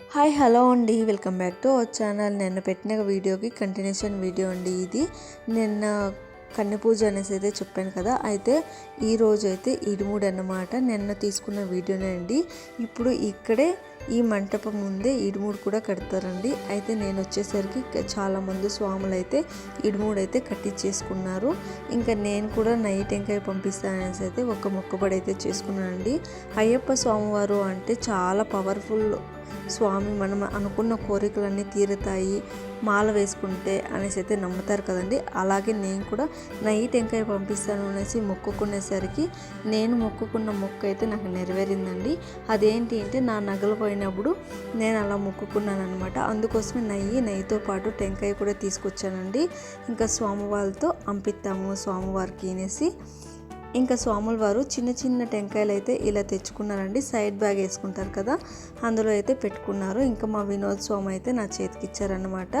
Hi hello అండి. Welcome back to our channel. నిన్న పెట్టిన వీడియోకి కంటిన్యూషన్ వీడియో అండి ఇది. నిన్న కన్య పూజ అనేసి అయితే చెప్పాను కదా. అయితే ఈ రోజు అయితే ఇడుముడు అన్నమాట. నిన్న తీసుకున్న వీడియోనే అండి. ఇప్పుడు ఇక్కడే ఈ మంటపం ముందే ఇడుముడు కూడా కడతారండి. అయితే నేను వచ్చేసరికి చాలా మంది స్వాములు అయితే ఇడుముడు అయితే కట్టించేసుకున్నారు ఇంకా నేను కూడా నైట్ ఎంకాయ పంపిస్తాననేసి అయితే ఒక మొక్కబడి అయితే చేసుకున్నానండి. అయ్యప్ప స్వామివారు అంటే చాలా పవర్ఫుల్ స్వామి మనం అనుకున్న కోరికలన్నీ తీరుతాయి మాల వేసుకుంటే అనేసి అయితే నమ్ముతారు కదండి. అలాగే నేను కూడా నైట్ టెంకాయ పంపిస్తాను అనేసి మొక్కుకునేసరికి నేను మొక్కుకున్న మొక్క అయితే నాకు నెరవేరిందండి. అదేంటి అంటే నా నగలు పోయినప్పుడు నేను అలా మొక్కుకున్నాను అనమాట అందుకోసమే నెయ్యి నెయ్యితో పాటు టెంకాయ కూడా తీసుకొచ్చానండి. ఇంకా స్వామివారితో అంపిస్తాము స్వామివారికి అనేసి. ఇంకా స్వాముల వారు చిన్న చిన్న టెంకాయలు అయితే ఇలా తెచ్చుకున్నారండి. సైడ్ బ్యాగ్ వేసుకుంటారు కదా అందులో అయితే పెట్టుకున్నారు. ఇంకా మా వినోద్ స్వామి అయితే నా చేతికి ఇచ్చారనమాట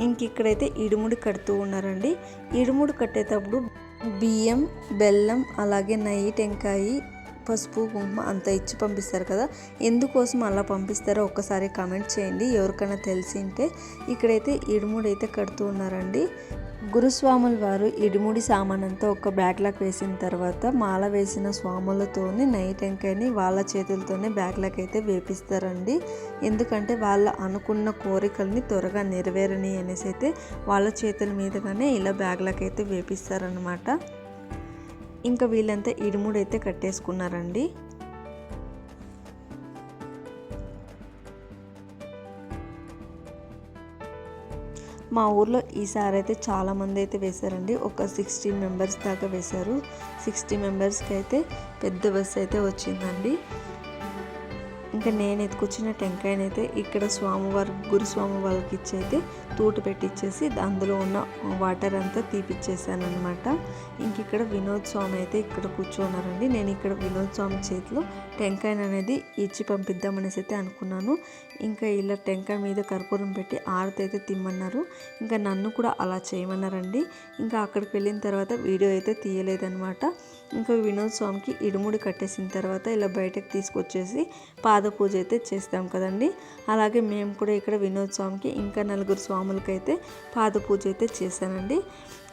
ఇంక ఇక్కడైతే ఇడుముడి కడుతూ ఉన్నారండి. ఇడుముడి కట్టేటప్పుడు బియ్యం బెల్లం అలాగే నెయ్యి టెంకాయ పసుపు కుంకుమ అంత ఇచ్చి పంపిస్తారు కదా. ఎందుకోసం అలా పంపిస్తారో ఒక్కసారి కామెంట్ చేయండి. ఎవరికైనా తెలిసింటే ఇక్కడైతే ఇడుముడి అయితే కడుతూ ఉన్నారండి. గురుస్వాముల వారు ఇడిముడి సామానంతా ఒక బ్యాగ్లాక్ వేసిన తర్వాత మాల వేసిన స్వాములతోనే నైట్ ఎంకైని వాళ్ళ చేతులతోనే బ్యాగ్లాక్ అయితే వేపిస్తారండి. ఎందుకంటే వాళ్ళ అనుకున్న కోరికల్ని త్వరగా నెరవేరని అనేసి అయితే వాళ్ళ చేతుల మీదగానే ఇలా బ్యాగ్లాక్ అయితే వేపిస్తారనమాట ఇంకా వీళ్ళంతా ఇడుముడు అయితే కట్టేసుకున్నారండి. మా ఊర్లో ఈసారి అయితే చాలామంది అయితే వేశారండి. ఒక సిక్స్టీ మెంబర్స్ దాకా వేశారు. సిక్స్టీ మెంబర్స్కి అయితే పెద్ద బస్సు అయితే వచ్చిందండి. ఇంకా నేను ఎత్తుకొచ్చిన టెంకాయనైతే ఇక్కడ స్వామివారి గురుస్వామి వాళ్ళకి ఇచ్చి అయితే తూటు పెట్టించేసి అందులో ఉన్న వాటర్ అంతా తీపిచ్చేసాను అనమాట ఇంక ఇక్కడ వినోద్ స్వామి అయితే ఇక్కడ కూర్చున్నారండి. నేను ఇక్కడ వినోద్ స్వామి చేతిలో టెంకాయ అనేది ఇచ్చి పంపిద్దామనేసి అయితే అనుకున్నాను. ఇంకా ఇలా టెంకాయ మీద కర్పూరం పెట్టి ఆరతి అయితే తిమ్మన్నారు. ఇంకా నన్ను కూడా అలా చేయమన్నారండి. ఇంకా అక్కడికి వెళ్ళిన తర్వాత వీడియో అయితే తీయలేదనమాట ఇంకా వినోద్ స్వామికి ఇడుముడి కట్టేసిన తర్వాత ఇలా బయటకు తీసుకొచ్చేసి పాద పాద పూజ అయితే చేస్తాం కదండి. అలాగే మేము కూడా ఇక్కడ వినోద్ స్వామికి ఇంకా నలుగురు స్వాములకైతే పాద పూజ అయితే చేశానండి.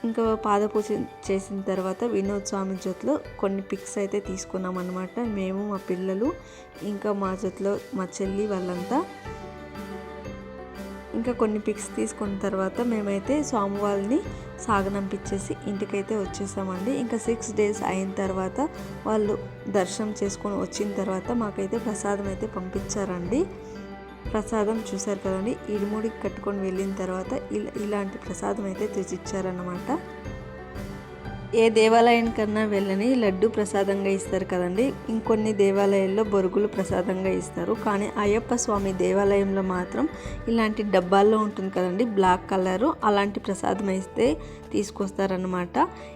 ఇంకా పాద పూజ చేసిన తర్వాత వినోద్ స్వామి జొత్తులో కొన్ని పిక్స్ అయితే తీసుకున్నాం అనమాట మేము మా పిల్లలు ఇంకా మా జొత్తులో మా చెల్లి వాళ్ళంతా ఇంకా కొన్ని పిక్స్ తీసుకున్న తర్వాత మేమైతే స్వామివారిని సాగనంపించేసి ఇంటికైతే వచ్చేసామండి. ఇంకా సిక్స్ డేస్ అయిన తర్వాత వాళ్ళు దర్శనం చేసుకొని వచ్చిన తర్వాత మాకైతే ప్రసాదం అయితే పంపించారండి. ప్రసాదం చూశారు కదండి ఇడిముడికి కట్టుకొని వెళ్ళిన తర్వాత ఇలా ఇలాంటి ప్రసాదం అయితే తెచ్చిచ్చారన్నమాట. ఏ దేవాలయానికన్నా వెళ్ళని లడ్డు ప్రసాదంగా ఇస్తారు కదండి. ఇంకొన్ని దేవాలయాల్లో బొరుగులు ప్రసాదంగా ఇస్తారు. కానీ అయ్యప్ప స్వామి దేవాలయంలో మాత్రం ఇలాంటి డబ్బాల్లో ఉంటుంది కదండి బ్లాక్ కలరు అలాంటి ప్రసాదం ఇస్తే తీసుకొస్తారనమాట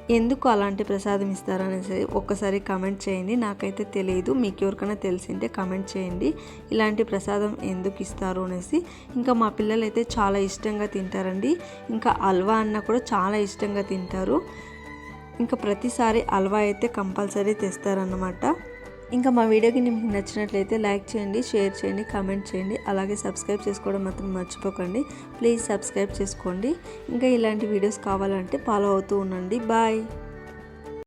ఎందుకు అలాంటి ప్రసాదం ఇస్తారనేసి ఒక్కసారి కమెంట్ చేయండి. నాకైతే తెలియదు మీకు ఎవరికైనా తెలిసింటే కమెంట్ చేయండి. ఇలాంటి ప్రసాదం ఎందుకు ఇస్తారు అనేసి. ఇంకా మా పిల్లలు అయితే చాలా ఇష్టంగా తింటారండి. ఇంకా అల్వా అన్న కూడా చాలా ఇష్టంగా తింటారు. ఇంకా ప్రతిసారి హల్వా అయితే కంపల్సరీ తెస్తారన్నమాట. ఇంకా మా వీడియోకి మీకు నచ్చినట్లయితే లైక్ చేయండి షేర్ చేయండి కామెంట్ చేయండి. అలాగే సబ్స్క్రైబ్ చేసుకోవడం మాత్రం మర్చిపోకండి. ప్లీజ్ సబ్స్క్రైబ్ చేసుకోండి. ఇంకా ఇలాంటి వీడియోస్ కావాలంటే ఫాలో అవుతూ ఉండండి. బాయ్.